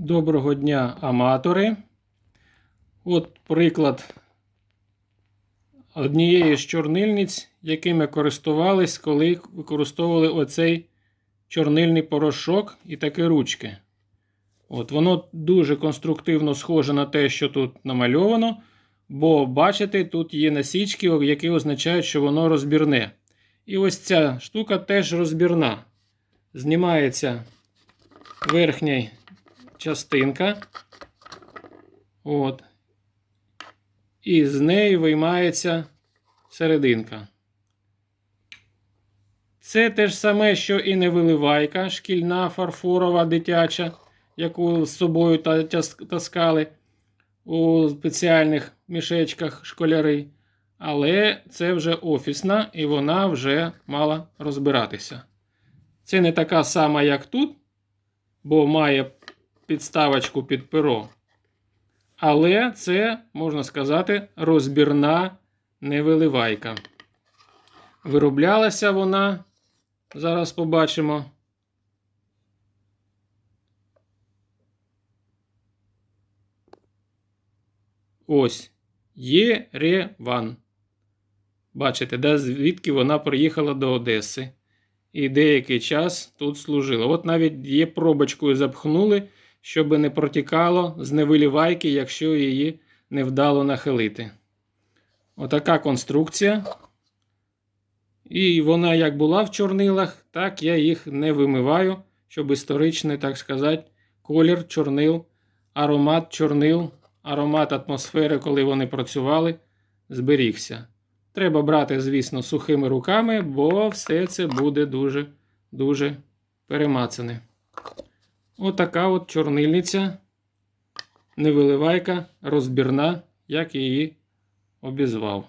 Доброго дня, аматори. От приклад однієї з чорнильниць, якими користувались, коли використовували оцей чорнильний порошок і такі ручки. От, воно дуже конструктивно схоже на те, що тут намальовано. Бо, бачите, тут є насічки, які означають, що воно розбірне. І ось ця штука теж розбірна. Знімається верхня частинка. От. І з неї виймається серединка. Це те ж саме, що і невиливайка шкільна фарфорова дитяча, яку з собою таскали у спеціальних мішечках школяри. Але це вже офісна і вона вже мала розбиратися. Це не така сама, як тут, бо має підставочку під перо. Але це, можна сказати, розбірна невиливайка. Вироблялася вона, зараз побачимо. Ось Єреван. Бачите, да, звідки вона приїхала до Одеси. І деякий час тут служила. От навіть є пробочкою запхнули, щоб не протікало з невилівайки, якщо її невдало нахилити. Отака конструкція. І вона як була в чорнилах, так я їх не вимиваю, щоб історичний, так сказати, колір чорнил, аромат чорнил, аромат атмосфери, коли вони працювали, зберігся. Треба брати, звісно, сухими руками, бо все це буде дуже дуже перемацане. Отака от чорнильниця, невиливайка, розбірна, як її обізвав.